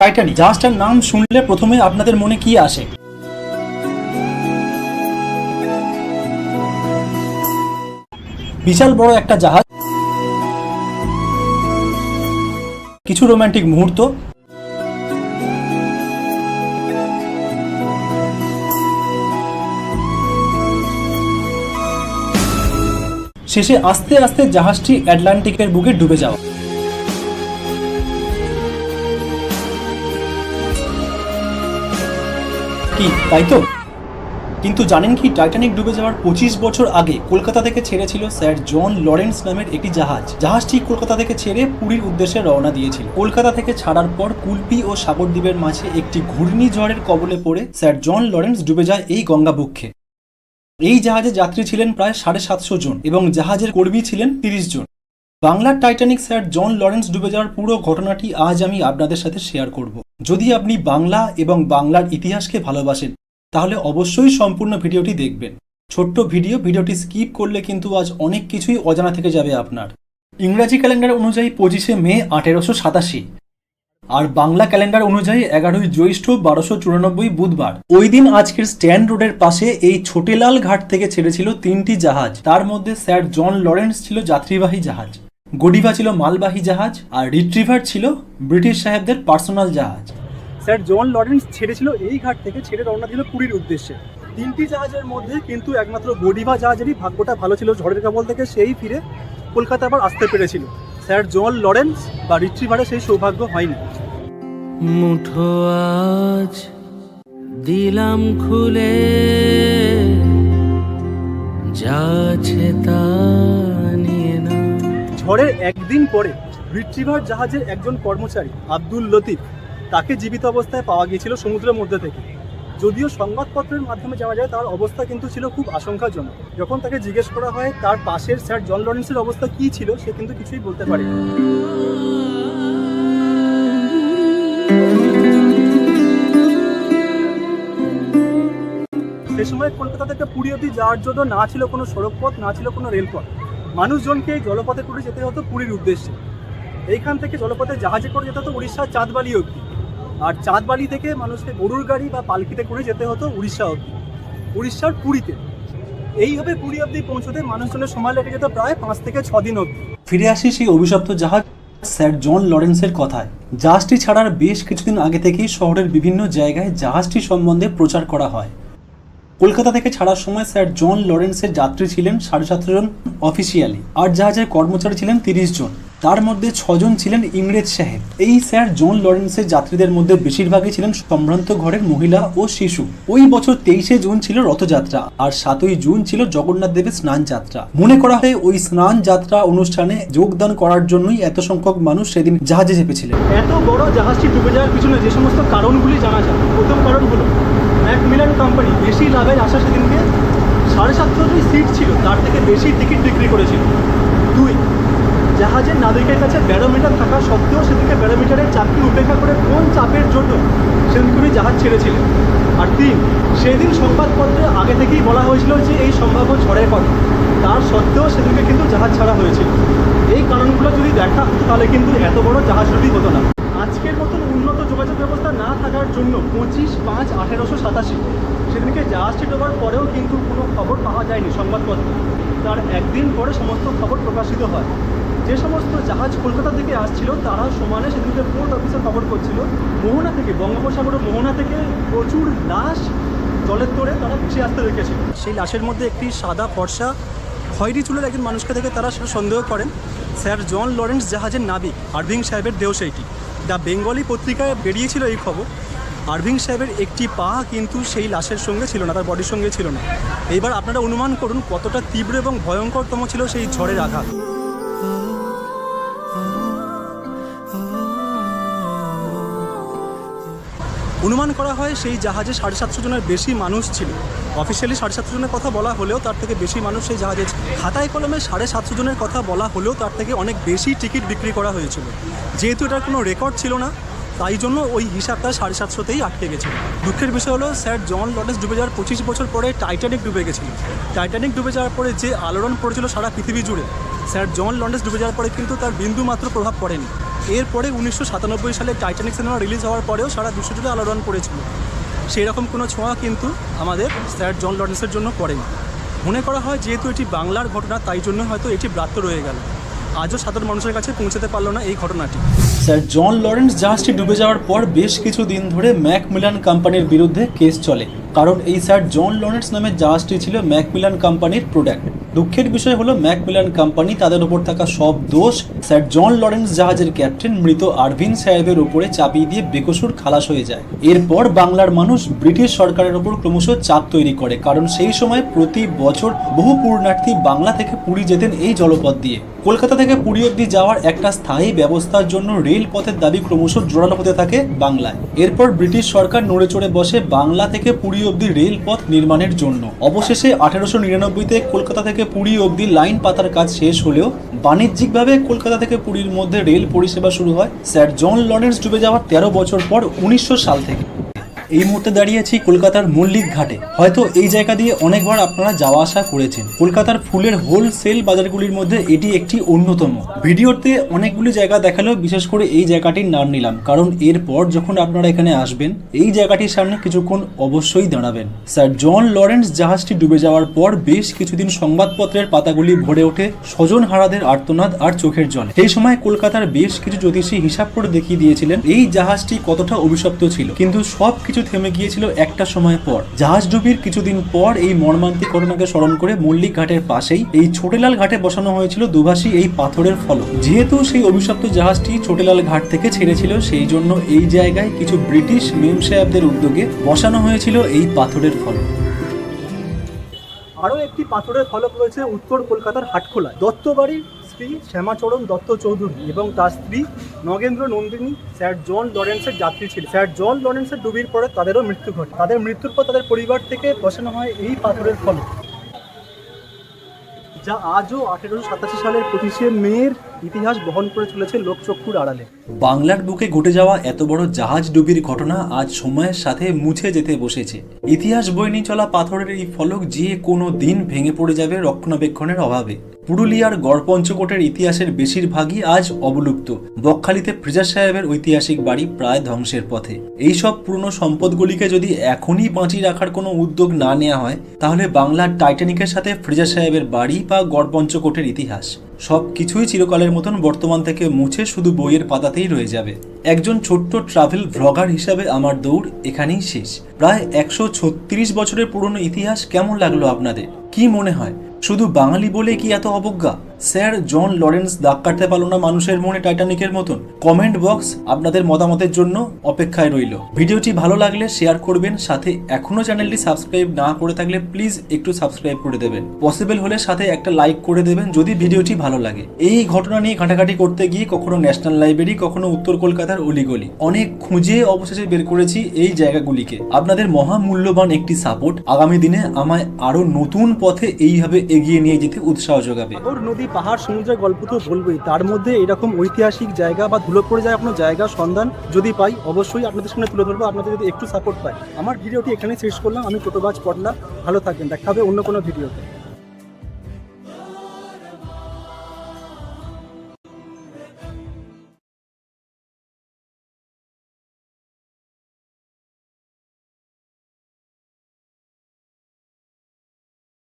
Titanic জাহাজটার নাম শুনলে প্রথমে আপনাদের মনে কি আসে? বিশাল বড় একটা জাহাজ। কিছু রোমান্টিক মুহূর্ত। শেষে আস্তে আস্তে জাহাজটি অ্যাটলান্টিকের বুকে ডুবে যাওয়া। কি, তাই তো? কিন্তু জানেন কি টাইটানিক ডুবে যাওয়ার পঁচিশ বছর আগে কলকাতা থেকে ছেড়েছিল স্যার জন লরেন্স নামের একটি জাহাজ। জাহাজটি কলকাতা থেকে ছেড়ে পুরীর উদ্দেশ্যে রওনা দিয়েছিল। কলকাতা থেকে ছাড়ার পর কুলপি ও সাগরদ্বীপের মাঝে একটি ঘূর্ণিঝড়ের কবলে পড়ে স্যার জন লরেন্স ডুবে যায় এই গঙ্গাবক্ষে এই জাহাজে যাত্রী ছিলেন প্রায় সাড়ে সাতশো জন এবং জাহাজের কর্মী ছিলেন তিরিশ জন। বাংলার টাইটানিক স্যার জন লরেন্স ডুবে যাওয়ার পুরো ঘটনাটি আজ আমি আপনাদের সাথে শেয়ার করব। যদি আপনি বাংলা এবং বাংলার ইতিহাসকে ভালোবাসেন, তাহলে অবশ্যই সম্পূর্ণ ভিডিওটি দেখবেন। ছোট্ট ভিডিও, ভিডিওটি স্কিপ করলে কিন্তু আজ অনেক কিছুই অজানা থেকে যাবে আপনার। ইংরাজি ক্যালেন্ডার অনুযায়ী পঁচিশে মে আঠেরোশো সাতাশি আর বাংলা ক্যালেন্ডার অনুযায়ী এগারোই জ্যৈষ্ঠ বারোশো চুরানব্বই বুধবার। ওই দিন আজকের স্ট্যান্ড রোডের পাশে এই ছোটেলাল ঘাট থেকে ছেড়েছিল তিনটি জাহাজ। তার মধ্যে স্যার জন লরেন্স ছিল যাত্রীবাহী জাহাজ। গডিভা ছিল মালবাহী জাহাজ আর রিট্রিভার ছিল ব্রিটিশ সাহেবদের পার্সোনাল জাহাজ। স্যার জন লরেন্স ছেড়েছিল এই ঘাট থেকে ছেড়ে রওনা দিল পুরীর উদ্দেশ্যে। তিনটি জাহাজের মধ্যে কিন্তু একমাত্র গডিভা জাহাজেরই ভাগ্যটা ভালো ছিল। ঝড়ের কবল থেকে সেই ফিরে কলকাতা আবার আসতে পেরেছিল। স্যার জন লরেন্স বা রিট্রিভারে সেই সৌভাগ্য হয়নি। মুঠো আজ দিলাম খুলে যাচ্ছে তা ঝড়ের একদিন পরে রিট্রিভার জাহাজের একজন কর্মচারী, আব্দুল লতিফ, তাকে জীবিত অবস্থায় পাওয়া গিয়েছিল সমুদ্রের মধ্যে থেকে। যদিও সংবাদপত্রের মাধ্যমে জানা যায় তার অবস্থা কিন্তু ছিল খুব আশঙ্কাজনক। যখন তাকে জিজ্ঞেস করা হয়, তার পাশের স্যার জন লরেন্সের অবস্থা কী ছিল? সে কিন্তু কিছুই বলতে পারে সে সময় কলকাতা থেকে পুরী অবধি যাওয়ার জন্য না ছিল কোনো সড়কপথ, না ছিল কোনো রেলপথ। মানুষজনকে জলপথে করে যেতে হতো পুরীর উদ্দেশ্যে। এইখান থেকে জলপথে জাহাজে করে যেতে হতো উড়িষ্যার চাঁদবালি অবধি। আর চাঁদবালি থেকে মানুষকে গরুর গাড়ি বা পালকিতে করে যেতে হতো উড়িষ্যা অবধি। উড়িষ্যার পুরীতে। এইভাবে পুরী অবধি পৌঁছতে মানুষজনের সময় লেগে যেত প্রায় পাঁচ থেকে ছ দিন অবধি। ফিরে আসি সেই অভিশপ্ত জাহাজ স্যার জন লরেন্সের কথায়। জাহাজটি ছাড়ার বেশ কিছুদিন আগে থেকেই শহরের বিভিন্ন জায়গায় জাহাজটি সম্বন্ধে প্রচার করা হয়। কলকাতা থেকে ছাড়ার সময় স্যার জন লরেন্সের যাত্রী ছিলেন সাড়ে সাতশো জন অফিসিয়ালি আর জাহাজের কর্মচারী ছিলেন তিরিশ জন। তার মধ্যে ছজন ছিলেন ইংরেজ সাহেব। এই স্যার জন লরেন্সের যাত্রীদের মধ্যে বেশিরভাগই ছিলেন সম্ভ্রান্ত ঘরের মহিলা ও শিশু। ওই বছর তেইশে জুন ছিল রথযাত্রা আর সাতই জুন ছিল জগন্নাথ দেবের স্নান যাত্রা। মনে করা হয় ওই স্নান যাত্রা অনুষ্ঠানে যোগদান করার জন্যই এত সংখ্যক মানুষ সেদিন জাহাজে চেপেছিলেন। এত বড় জাহাজটি ডুবে যাওয়ার পিছনে যে সমস্ত কারণগুলি জানা যায় প্রথম কারণ হলো ম্যাকমিলান কোম্পানি বেশি লাভের আশা সেদিনকে সাড়ে সাতশো যে সিট ছিল, তার থেকে বেশি টিকিট বিক্রি করেছিল। দুই, জাহাজের নাবিকের কাছে ব্যারোমিটার থাকা সত্ত্বেও সেদিকে ব্যারোমিটারের চাপকে উপেক্ষা করে কোন চাপের জন্য সেদিনকে উনি জাহাজ ছেড়েছিলেন। আর তিন, সেদিন সংবাদপত্রে আগে থেকেই বলা হয়েছিল যে এই সম্ভাব্য ঝড়ের কথা তার সত্ত্বেও সেদিনকে কিন্তু জাহাজ ছাড়া হয়েছিল। এই কারণগুলো যদি দেখা, তাহলে কিন্তু এত বড় জাহাজটি হতো না। আজকের মতন উন্নত যোগাযোগ ব্যবস্থা না থাকার জন্য পঁচিশ পাঁচ আঠেরোশো সাতাশি। সেদিনকে জাহাজটি ডোবার পরেও কিন্তু কোনো খবর পাওয়া যায়নি সংবাদপত্রে। তার একদিন পরে সমস্ত খবর প্রকাশিত হয়। যে সমস্ত জাহাজ কলকাতা থেকে আসছিল তারা সমানে সেদিনকে পোর্ট অফিসে খবর করছিল। মোহনা থেকে বঙ্গোপসাগর মোহনা থেকে প্রচুর লাশ জলের তোড়ে তারা ভেসে আসতে দেখেছিল। সেই লাশের মধ্যে একটি সাদা ফর্সা খয়েরি চুলের একজন মানুষকে দেখে তারা সেটা সন্দেহ করেন। স্যার জন লরেন্স জাহাজের নাবিক, আরভিং সাহেবের দেহ সেইটি দ্য বেঙ্গলি পত্রিকায় বেরিয়েছিল এই খবর। আরভিং সাহেবের একটি পা কিন্তু সেই লাশের সঙ্গে ছিল না, তার বডির সঙ্গে ছিল না। এবার আপনারা অনুমান করুন কতটা তীব্র এবং ভয়ঙ্করতম ছিল সেই ঝড়ের আঘাত। অনুমান করা হয় সেই জাহাজে সাড়ে সাতশো জনের বেশি মানুষ ছিল। অফিসিয়ালি সাড়ে সাতশো জনের কথা বলা হলেও তার থেকে বেশি মানুষ সেই জাহাজে। খাতায় কলমে সাড়ে সাতশো জনের কথা বলা হলেও তার থেকে অনেক বেশি টিকিট বিক্রি করা হয়েছিল। যেহেতু এটার কোনো রেকর্ড ছিল না, তাই জন্য ওই হিসাবটা সাড়ে সাতশোতেই আটকে গেছে দুঃখের বিষয় হলো, স্যার জন লরেন্স ডুবে যাওয়ার পঁচিশ বছর পরে টাইটানিক ডুবে গেছিল। টাইটানিক ডুবে যাওয়ার পরে যে আলোড়ন পড়েছিল সারা পৃথিবী জুড়ে, স্যার জন লরেন্স ডুবে যাওয়ার পরে কিন্তু তার বিন্দু মাত্র প্রভাব পড়েনি। এরপরে উনিশশো সাতানব্বই সালে টাইটানিক সিনেমা রিলিজ হওয়ার পরেও সারা দুশো জুড়ে আলোড়ন করেছিল। সেই রকম কোনো ছোঁয়া কিন্তু আমাদের স্যার জন লরেন্সের জন্য পড়েনি। মনে করা হয় যেহেতু এটি বাংলার ঘটনা, তাই জন্য হয়তো এটি ব্রাত্য রয়ে গেল। আজও সাধারণ মানুষের কাছে পৌঁছাতে পারল না এই ঘটনাটি। স্যার, জন লরেন্স জাহাজটি ডুবে যাওয়ার পর বেশ কিছু দিন ধরে ম্যাকমিলান কোম্পানির বিরুদ্ধে কেস চলে। কারণ এই স্যার, জন লরেন্স নামের জাহাজটি ছিল ম্যাকমিলান কোম্পানির প্রোডাক্ট। দুঃখের বিষয় হলো, ম্যাকমিলান কোম্পানি তাদের উপর থাকা সব দোষ স্যার, জন লরেন্স জাহাজের ক্যাপ্টেন মৃত আরভিন সাহেবের উপরে চাপিয়ে দিয়ে বেকসুর খালাস হয়ে যায়। এরপর বাংলার মানুষ ব্রিটিশ সরকারের উপর ক্রমশ চাপ তৈরি করে, কারণ সেই সময় প্রতি বছর বহু পূর্ণার্থী বাংলা থেকে পুরী যেতেন এই জলপথ দিয়ে। কলকাতা থেকে পুরী অব্দি যাওয়ার একটা স্থায়ী ব্যবস্থার জন্য রেল পথের দাবি ক্রমশ জোরালো হতে থাকে বাংলায়। এরপর ব্রিটিশ সরকার নড়ে চড়ে বসে বাংলা থেকে পুরী অব্দি রেল পথ নির্মাণের জন্য। অবশেষে আঠারোশো নিরানব্বইতে কলকাতা থেকে পুরী অব্দি লাইন পাতার কাজ শেষ হলেও বাণিজ্যিকভাবে কলকাতা থেকে পুরীর মধ্যে রেল পরিষেবা শুরু হয়। স্যার জন লরেন্স ডুবে যাওয়ার তেরো বছর পর উনিশশো সাল থেকে। এই মুহূর্তে দাঁড়িয়ে আছি কলকাতার মল্লিক ঘাটে। হয়তো এই জায়গা দিয়ে অনেকবার আপনারা যাওয়া আসা করেছেন। কলকাতার ফুলের হোলসেল বাজারগুলির মধ্যে এটি একটি অন্যতম। ভিডিওতে অনেকগুলি জায়গা দেখালেও বিশেষ করে এই জায়গাটির নাম নিলাম। কারণ এরপর যখন আপনারা এখানে আসবেন, এই জায়গাটির সামনে কিছুক্ষণ অবশ্যই দাঁড়াবেন। স্যার জন লরেন্স জাহাজটি ডুবে যাওয়ার পর বেশ কিছুদিন সংবাদপত্রের পাতাগুলি ভরে ওঠে স্বজন হারাদের আর্তনাদ আর চোখের জল। সেই সময় কলকাতার বেশ কিছু জ্যোতিষী হিসাব করে দেখিয়ে দিয়েছিলেন, এই জাহাজটি কতটা অভিশপ্ত ছিল। কিন্তু সব কিছু থেমে গিয়েছিল একটা সময় পর। জাহাজ ডুবির কিছুদিন পর এই মর্মান্তিক ঘটনাকে স্মরণ করে মল্লিক ঘাটের পাশেই এই ছোটেলাল ঘাটে বসানো হয়েছিল দুভাষী এই পাথরের ফলক। যেহেতু সেই অভিশপ্ত জাহাজটি ছোটেলাল ঘাট থেকে ছেড়েছিল, সেই জন্য এই জায়গায় কিছু ব্রিটিশ মেম সাহেবদের উদ্যোগে বসানো হয়েছিল এই পাথরের ফলক। আরও একটি পাথরের ফলক রয়েছে উত্তর কলকাতার হাটখোলায়। দত্তবাড়ির শ্রী শ্যামাচরণ দত্ত চৌধুরী এবং তার স্ত্রী নগেন্দ্র নন্দিনী, স্যার জন লরেন্সের যাত্রী ছিল। স্যার জন লরেন্সের ডুবির পরে তাদেরও মৃত্যু ঘটে। তাদের মৃত্যুর পর তাদের পরিবার থেকে বসানো হয় এই পাথরের ফলক, যা আজও আঠেরোশো সাতাশি সালের পঁচিশে মেয়ের ইতিহাস বহন করে চলেছে লোকচক্ষুর আড়ালে। বাংলার বুকে ঘটে যাওয়া এত বড় জাহাজ ডুবির ঘটনা আজ সময়ের সাথে মুছে যেতে বসেছে। ইতিহাস বই নিয়ে চলা পাথরের এই ফলক যে কোনো দিন ভেঙে পড়ে যাবে রক্ষণাবেক্ষণের অভাবে। পুরুলিয়ার গড়পঞ্চকোটের ইতিহাসের বেশিরভাগই আজ অবলুপ্ত। বকখালিতে ফ্রিজার সাহেবের ঐতিহাসিক বাড়ি প্রায় ধ্বংসের পথে। এইসব পুরনো সম্পদগুলিকে যদি এখনই বাঁচিয়ে রাখার কোনো উদ্যোগ না নেওয়া হয়, তাহলে বাংলার টাইটানিকের সাথে ফ্রিজার সাহেবের বাড়ি বা গড়পঞ্চকোটের ইতিহাস। সব কিছুই চিরকালের মতন বর্তমান থেকে মুছে শুধু বইয়ের পাতাতেই রয়ে যাবে। একজন ছোট্ট ট্রাভেল ভ্লগার হিসাবে আমার দৌড় এখানেই শেষ। প্রায় একশো ছত্রিশ বছরের পুরনো ইতিহাস কেমন লাগল আপনাদের? কি মনে হয়? শুধু বাঙালি বলে কি এত অবজ্ঞা? স্যার জন লরেন্স দাগ কাটতে পারল না মানুষের মনে টাইটানিকের মতন। কমেন্ট বক্স আপনাদের মতামতের জন্য অপেক্ষায় রইল। ভিডিওটি ভালো লাগলে শেয়ার করবেন, সাথে এখনও চ্যানেলটি সাবস্ক্রাইব না করে থাকলে প্লিজ একটু সাবস্ক্রাইব করে দেবেন। পসিবল হলে সাথে একটা লাইক করে দেবেন যদি ভিডিওটি ভালো লাগে। এই ঘটনা নিয়ে ঘাটাঘাটি করতে গিয়ে কখনো ন্যাশনাল লাইব্রেরি, কখনো উত্তর কলকাতার অলিগলি। অনেক খুঁজে অবশেষে বের করেছি এই জায়গাগুলিকে। আপনাদের মহামূল্যবান একটি সাপোর্ট আগামী দিনে আমায় আরও নতুন পথে এইভাবে এগিয়ে নিয়ে যেতে উৎসাহ যোগাবে। নদী পাহাড় সমুদ্রের গল্প তো বলবোই। তার মধ্যে এরকম ঐতিহাসিক জায়গা বা ধুলো পড়ে যায় কোনো জায়গা, সন্ধান যদি পাই, অবশ্যই আপনাদের সামনে তুলে ধরবো, আপনাদের যদি একটু সাপোর্ট পাই আমার ভিডিওটি এখানে শেষ করলাম, আমি ছোটো গাছ পড়লাম, ভালো থাকবেন, দেখা হবে অন্য কোনো ভিডিওতে।